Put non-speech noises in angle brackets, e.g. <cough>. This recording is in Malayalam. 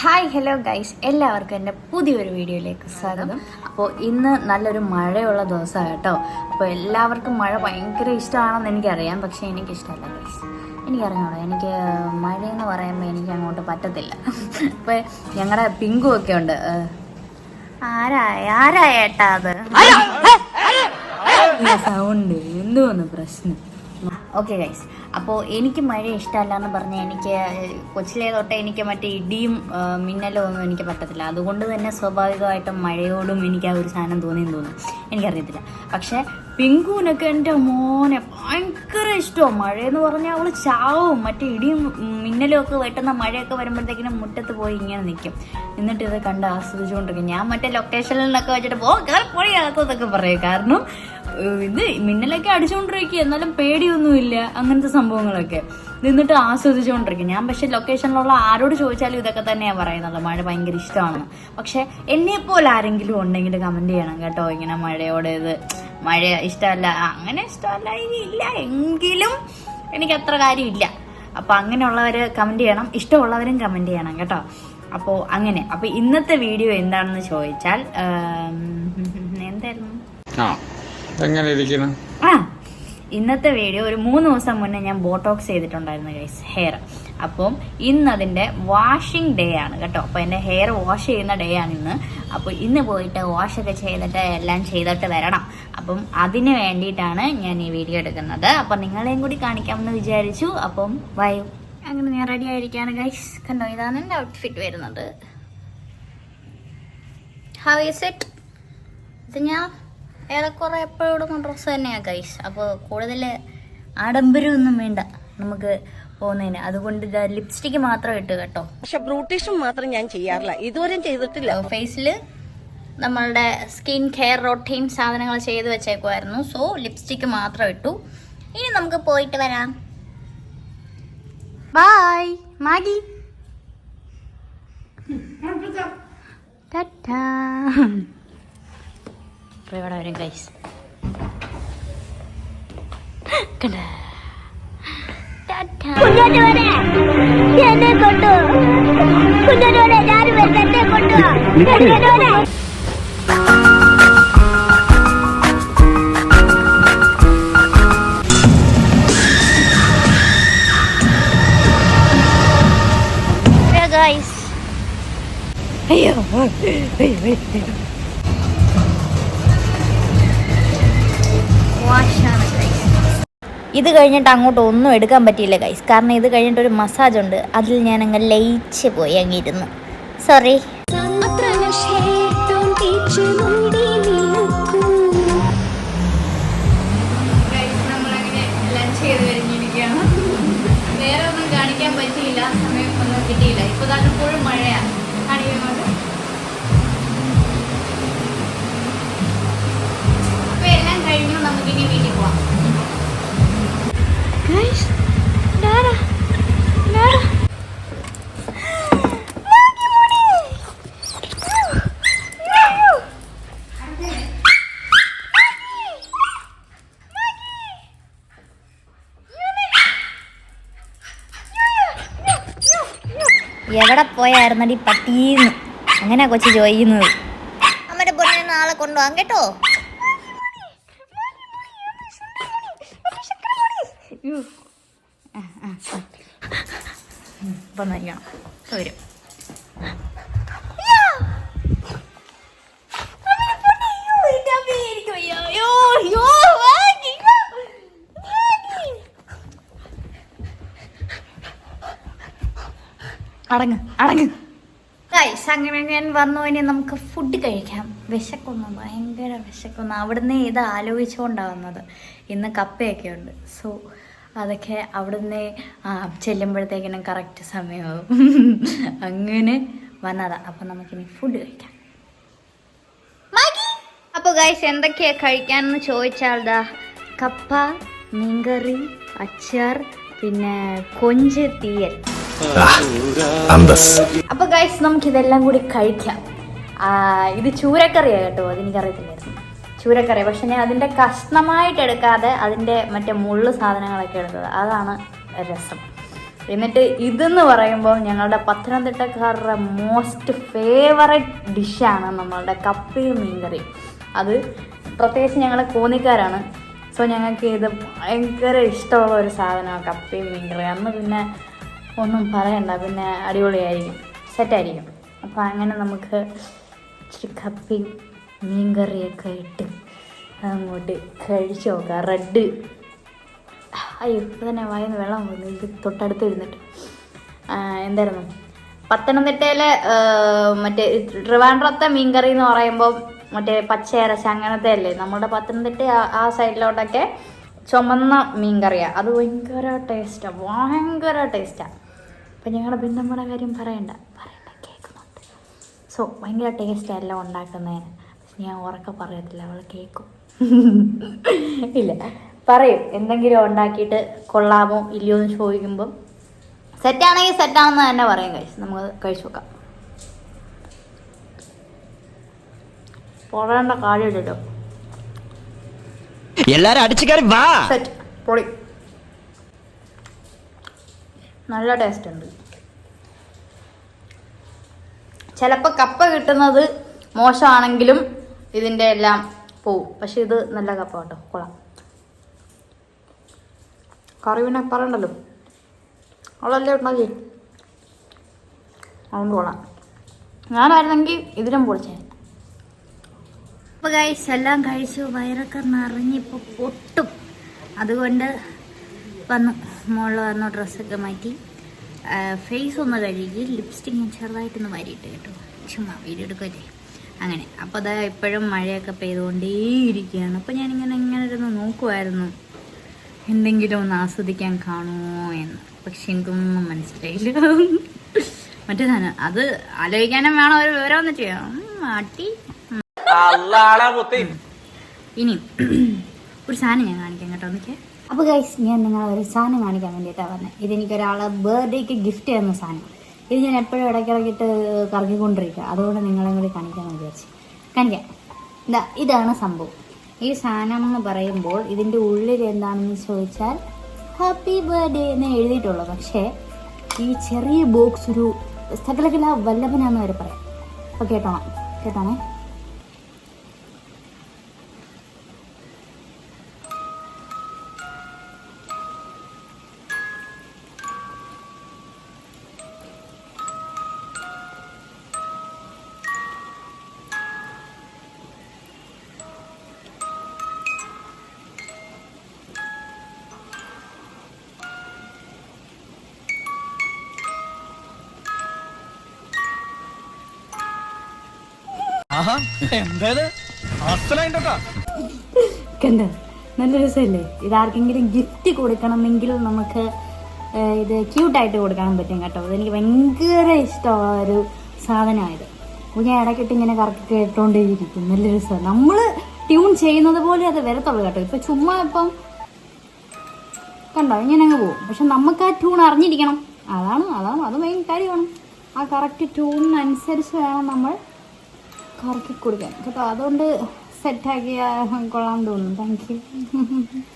ഹായ് ഹലോ ഗൈസ് എല്ലാവർക്കും എന്റെ പുതിയൊരു വീഡിയോയിലേക്ക് സ്വാഗതം. അപ്പോൾ ഇന്ന് നല്ലൊരു മഴയുള്ള ദിവസമാണ് കേട്ടോ. അപ്പോൾ എല്ലാവർക്കും മഴ ഭയങ്കര ഇഷ്ടമാണെന്ന് എനിക്കറിയാം. പക്ഷേ എനിക്കിഷ്ടമല്ല ഗൈസ് എനിക്കറിയാമോ എനിക്ക് മഴയെന്ന് പറയുമ്പോൾ എനിക്ക് അങ്ങോട്ട് പറ്റത്തില്ല. അപ്പോൾ ഞങ്ങളുടെ പിങ്കു ഒക്കെ ഉണ്ട്. ആരായ? ആരായ ഏട്ടാ അത്? സൗണ്ട് എന്തോന്ന് പ്രശ്നം. ഓക്കെ ഗൈസ് അപ്പോൾ എനിക്ക് മഴ ഇഷ്ടമല്ല എന്ന് പറഞ്ഞാൽ എനിക്ക് കൊച്ചിലേ തൊട്ടേ എനിക്ക് മറ്റേ ഇടിയും മിന്നലും ഒന്നും എനിക്ക് പറ്റത്തില്ല. അതുകൊണ്ട് തന്നെ സ്വാഭാവികമായിട്ടും മഴയോടും എനിക്ക് ആ ഒരു സാധനം തോന്നിയെന്ന് തോന്നുന്നു. എനിക്കറിയത്തില്ല. പക്ഷേ പിങ്കുവിനൊക്കെ എന്റെ മോനെ ഭയങ്കര ഇഷ്ടമാണ് മഴയെന്ന് പറഞ്ഞാൽ അവൾ ചാവും. മറ്റേ ഇടിയും മിന്നലും ഒക്കെ വെട്ടുന്ന മഴയൊക്കെ വരുമ്പോഴത്തേക്കിനും മുറ്റത്ത് പോയി ഇങ്ങനെ നിൽക്കും എന്നിട്ട് ഇത് കണ്ട് ആസ്വദിച്ചുകൊണ്ടിരിക്കും. ഞാൻ മറ്റേ ലൊക്കേഷനിൽ നിന്നൊക്കെ വെച്ചിട്ട് പോ പോയി അകത്തൊക്കെ പറയും. കാരണം ഇത് മിന്നലൊക്കെ അടിച്ചുകൊണ്ടിരിക്കുക എന്നാലും പേടിയൊന്നുമില്ല അങ്ങനത്തെ സംഭവങ്ങളൊക്കെ. നിന്നിട്ട് ആസ്വദിച്ചുകൊണ്ടിരിക്കും ഞാൻ പക്ഷെ ലൊക്കേഷനിലുള്ള ആരോട് ചോദിച്ചാലും ഇതൊക്കെ തന്നെയാണ് പറയുന്നത്. മഴ ഭയങ്കര ഇഷ്ടമാണ്. പക്ഷെ എന്നെപ്പോലെ പോലെ ആരെങ്കിലും ഉണ്ടെങ്കിൽ കമന്റ് ചെയ്യണം കേട്ടോ. ഇങ്ങനെ മഴയോട് ഇത് മഴ ഇഷ്ടമല്ല. അങ്ങനെ ഇഷ്ടമല്ല ഇല്ല. എങ്കിലും എനിക്ക് അത്ര കാര്യമില്ല. അപ്പൊ അങ്ങനെയുള്ളവർ കമന്റ് ചെയ്യണം. ഇഷ്ടമുള്ളവരും കമന്റ് ചെയ്യണം കേട്ടോ. അപ്പോൾ അങ്ങനെ. അപ്പോൾ ഇന്നത്തെ വീഡിയോ എന്താണെന്ന് ചോദിച്ചാൽ എന്തായിരുന്നു? എങ്ങനെ ഇരിക്കണം ആ ഇന്നത്തെ വീഡിയോ ഒരു മൂന്ന് ദിവസം മുന്നേ ഞാൻ ബോട്ടോക്സ് ചെയ്തിട്ടുണ്ടായിരുന്നു ഗൈസ് ഹെയർ അപ്പം ഇന്ന് അതിന്റെ വാഷിംഗ് ഡേ ആണ് കേട്ടോ. അപ്പോൾ എന്റെ ഹെയർ വാഷ് ചെയ്യുന്ന ഡേ ആണ് ഇന്ന്. അപ്പോൾ ഇന്ന് പോയിട്ട് വാഷൊക്കെ ചെയ്തിട്ട് എല്ലാം ചെയ്തിട്ട് വരണം. അപ്പം അതിന് വേണ്ടിയിട്ടാണ് ഞാൻ ഈ വീഡിയോ എടുക്കുന്നത്. അപ്പം നിങ്ങളെയും കൂടി കാണിക്കാമെന്ന് വിചാരിച്ചു. അപ്പം വയു അങ്ങനെ ഞാൻ റെഡി ആയിരിക്കുകയാണ് ഗൈസ് കണ്ടോ ഇതാണ് എന്റെ ഔട്ട്ഫിറ്റ് വരുന്നത്. ഹൗ ഈസ് ഇറ്റ് ഇത് ഞാൻ ഏറെക്കുറെ എപ്പോഴും ഡ്രസ്സ് തന്നെയാണ് ഗൈസ് അപ്പോൾ കൂടുതൽ ആഡംബരമൊന്നും വേണ്ട നമുക്ക് പോകുന്നതിന്. അതുകൊണ്ട് ഇത് ലിപ്സ്റ്റിക്ക് മാത്രം ഇട്ട് കേട്ടോ. പക്ഷെ ബ്രൂട്ടീഷും മാത്രം ഞാൻ ചെയ്യാറില്ല. ഇതുവരെയും ചെയ്തിട്ടില്ല. ഫേസിൽ നമ്മളുടെ സ്കിൻ കെയർ റൊട്ടീൻ സാധനങ്ങൾ ചെയ്ത് വെച്ചേക്കുമായിരുന്നു സോ ലിപ്സ്റ്റിക്ക് മാത്രം ഇട്ടു. ഇനി നമുക്ക് പോയിട്ട് വരാം. Bye Maggi. ടാറ്റാ അപ്പോൾ ഇവിടെ വരും ഗൈസ് കണ്ട എന്നെ കൊണ്ടു. കുഞ്ഞോടെ ഞാൻ എന്നെ കൊണ്ടു. കുഞ്ഞോടെ hey, അയ്യോ. ഇത് കഴിഞ്ഞിട്ട് അങ്ങോട്ട് ഒന്നും എടുക്കാൻ പറ്റിയില്ല ഗൈസ് കാരണം ഇത് കഴിഞ്ഞിട്ട് ഒരു മസാജ് ഉണ്ട്. അതിൽ ഞാൻ അങ്ങ് ലയിച്ച് പോയി അങ്ങിരുന്നു sorry Guys, Dara, Dara. Maggie, Moody. No, no. എവിടെ പോയായിരുന്നടി പട്ടീന്ന് അങ്ങനെ കൊച്ചു ചോദിക്കുന്നത് അമ്മയുടെ പൊന്നെ നാളെ കൊണ്ടുപോകാം കേട്ടോ നയ്യണം വരും. അങ്ങനെ ഞാൻ വന്നു. ഇനി നമുക്ക് ഫുഡ് കഴിക്കാം. വിശക്കുന്നു ഭയങ്കര വിശക്കുന്നു. അവിടുന്ന് ഇത് ആലോചിച്ചുകൊണ്ടാണ് വന്നത്. ഇന്ന് കപ്പയൊക്കെ ഉണ്ട് സോ അതൊക്കെ അവിടുന്ന് ചെല്ലുമ്പോഴത്തേക്കിനും കറക്റ്റ് സമയമാവും. അങ്ങനെ വന്നതാ. അപ്പം നമുക്കിനി ഫുഡ് കഴിക്കാം. അപ്പോൾ ഗൈസ് എന്തൊക്കെയാ കഴിക്കാനെന്ന് ചോദിച്ചാൽ ദാ കപ്പ മീൻകറി അച്ചാർ പിന്നെ കൊഞ്ച് തീയൽ. അപ്പൊ ഗൈസ് നമുക്ക് ഇതെല്ലാം കൂടി കഴിക്കാം. ഇത് ചൂരക്കറിയാ കേട്ടോ അതെനിക്കറിയത്തില്ലായിരുന്നു. ചൂരക്കറി. പക്ഷെ ഞാൻ അതിന്റെ കഷ്ണമായിട്ട് എടുക്കാതെ അതിന്റെ മറ്റേ മുള്ളു സാധനങ്ങളൊക്കെ എടുത്തത്. അതാണ് രസം. എന്നിട്ട് ഇതെന്ന് പറയുമ്പോൾ ഞങ്ങളുടെ പത്തനംതിട്ടക്കാരുടെ മോസ്റ്റ് ഫേവററ്റ് ഡിഷാണ് നമ്മളുടെ കപ്പയും മീൻകറി. അത് പ്രത്യേകിച്ച് ഞങ്ങൾ കോന്നിക്കാരാണ്. സോ ഞങ്ങൾക്ക് ഇത് ഭയങ്കര ഇഷ്ടമുള്ള ഒരു സാധനമാണ് കപ്പയും മീൻകറി. അന്ന് പിന്നെ ഒന്നും പറയണ്ട. പിന്നെ അടിപൊളിയായിരിക്കും. സെറ്റായിരിക്കും അപ്പോൾ അങ്ങനെ നമുക്ക് ഇച്ചിരി കപ്പയും മീൻകറിയൊക്കെ ഇട്ട് അങ്ങോട്ട് കഴിച്ചു നോക്കാം. റെഡ്. അയ്യോ ഇപ്പം തന്നെ വായന്ന് വെള്ളം പോകുന്നു ഇത് തൊട്ടടുത്ത് ഇരുന്നിട്ട്. എന്തായിരുന്നു? പത്തനംതിട്ടയിലെ മറ്റേ ട്രിവാൻഡ്രത്തെ മീൻകറി എന്ന് പറയുമ്പോൾ മറ്റേ പച്ചയരച്ച അങ്ങനത്തെ അല്ലേ? നമ്മുടെ പത്തനംതിട്ട ആ- സൈഡിലോട്ടൊക്കെ ചുമന്ന മീൻകറിയാണ് അത് ഭയങ്കര ടേസ്റ്റാണ് ഭയങ്കര ടേസ്റ്റാണ് അപ്പം ഞങ്ങളുടെ ബിന്ദമ്മയുടെ കാര്യം പറയണ്ട. പറയണ്ട കേൾക്കുന്നുണ്ട് സോ ഭയങ്കര ടേസ്റ്റാണ് എല്ലാം ഉണ്ടാക്കുന്നതിന് ഞാൻ ഉറക്കെ പറയത്തില്ല അവൾ കേൾക്കും <laughs> ഇല്ല പറയും എന്തെങ്കിലും ഉണ്ടാക്കിയിട്ട് കൊള്ളാമോ ഇല്ലയോ എന്ന് ചോദിക്കുമ്പം സെറ്റാണെങ്കിൽ സെറ്റാണെന്ന് തന്നെ പറയും കഴിച്ച് നമുക്ക് കഴിച്ചു നോക്കാം. പൊടേണ്ട കാര്യമില്ലല്ലോ എല്ലാരും അടിച്ചു കയറി വാ. സെറ്റ് പൊളി. നല്ല ടേസ്റ്റ് ഉണ്ട്. ചിലപ്പോൾ കപ്പ കിട്ടുന്നത് മോശമാണെങ്കിലും ഇതിന്റെ എല്ലാം പോവും. പക്ഷെ ഇത് നല്ല കപ്പ കേട്ടോ കൊള്ളാം. കറി പിന്നെ പറയണ്ടല്ലോ അവളല്ലേ ഉണ്ടാക്കി അതുകൊണ്ട് കൊള്ളാം. ഞാനായിരുന്നെങ്കിൽ ഇതിനും പൊളിച്ചേ. അപ്പോൾ കഴിച്ച് എല്ലാം കഴിച്ചു. വയറൊക്കെ നിറഞ്ഞിപ്പോൾ പൊട്ടും. അതുകൊണ്ട് വന്നു. മുകളിൽ വന്നു ഡ്രസ്സൊക്കെ മാറ്റി. ഫേസ് ഒന്ന് കഴുകി. ലിപ്സ്റ്റിക് ചെറുതായിട്ടൊന്ന് വാരിയിട്ട് കേട്ടോ. ചുമ്മാ വീഡിയോ എടുക്കല്ലേ അങ്ങനെ. അപ്പോൾ അതാ ഇപ്പോഴും മഴയൊക്കെ പെയ്തുകൊണ്ടേയിരിക്കുകയാണ്. അപ്പോൾ ഞാനിങ്ങനെ ഇങ്ങനെ ഇരുന്ന് നോക്കുമായിരുന്നു എന്തെങ്കിലും ഒന്ന് ആസ്വദിക്കാൻ കാണുമോ എന്ന്. പക്ഷെ എനിക്കൊന്നും മനസ്സിലായില്ല. മറ്റേ സാധനം അത് ആലോചിക്കാനും വേണം. ഒരു വിവരം ഒന്ന് ചെയ്യാം. മാട്ടി ഇനി ഒരു സാധനം ഞാൻ കാണിക്കാം കേട്ടോ. എന്നൊക്കെ അപ്പോൾ ഗൈസ് ഞാൻ നിങ്ങളെ ഒരു സാധനം കാണിക്കാൻ വേണ്ടിയിട്ടാണ് പറഞ്ഞത് ഇതെനിക്കൊരാളെ ബർത്ത്ഡേക്ക് ഗിഫ്റ്റ് ചെയ്യുന്ന സാധനം. ഇത് ഞാൻ എപ്പോഴും ഇടയ്ക്കിടയ്ക്കിട്ട് കറക്കിക്കൊണ്ടിരിക്കുക അതുകൊണ്ട് നിങ്ങളെ കൂടി കാണിക്കാൻ വിചാരിച്ചു. കാണിക്കാം. എന്താ ഇതാണ് സംഭവം. ഈ സാധനം എന്ന് പറയുമ്പോൾ ഇതിന്റെ ഉള്ളിൽ എന്താണെന്ന് ചോദിച്ചാൽ ഹാപ്പി ബർത്ത്ഡേ എന്ന് എഴുതിയിട്ടുള്ളൂ. പക്ഷേ ഈ ചെറിയ ബോക്സ് ഒരു സകലകല വല്ലഭനാന്ന് വരെ പറയാം. അപ്പോൾ കേട്ടോണം. കേട്ടോണേ. നല്ല രസമല്ലേ? ഇത് ആർക്കെങ്കിലും ഗിഫ്റ്റ് കൊടുക്കണമെങ്കിൽ നമുക്ക് ഇത് ക്യൂട്ടായിട്ട് കൊടുക്കാൻ പറ്റും കേട്ടോ. അതെനിക്ക് ഭയങ്കര ഇഷ്ടമുള്ള ഒരു സാധനമായത്. ഞാൻ ഇടയ്ക്കിട്ട് ഇങ്ങനെ കറക്കി കേട്ടോണ്ടേയിരിക്കും. നല്ല രസമാണ് നമ്മൾ ട്യൂൺ ചെയ്യുന്നത് പോലെ അത് വരത്തുള്ളൂ കേട്ടോ. ഇപ്പം ചുമ്മാ ഇപ്പം കണ്ടോ? ഇങ്ങനെ അങ്ങ് പോകും. പക്ഷെ നമുക്ക് ആ ട്യൂൺ അറിഞ്ഞിരിക്കണം. അതാണ് അതാണ് അത് മെയിൻ കാര്യമാണ്. ആ കറക്റ്റ് ട്യൂണിനനുസരിച്ച് വേണം നമ്മൾ കറക്കി കൊടുക്കാൻ. കേട്ടോ അതുകൊണ്ട് സെറ്റാക്കിയ കൊള്ളാൻ തോന്നുന്നു. Thank you <laughs>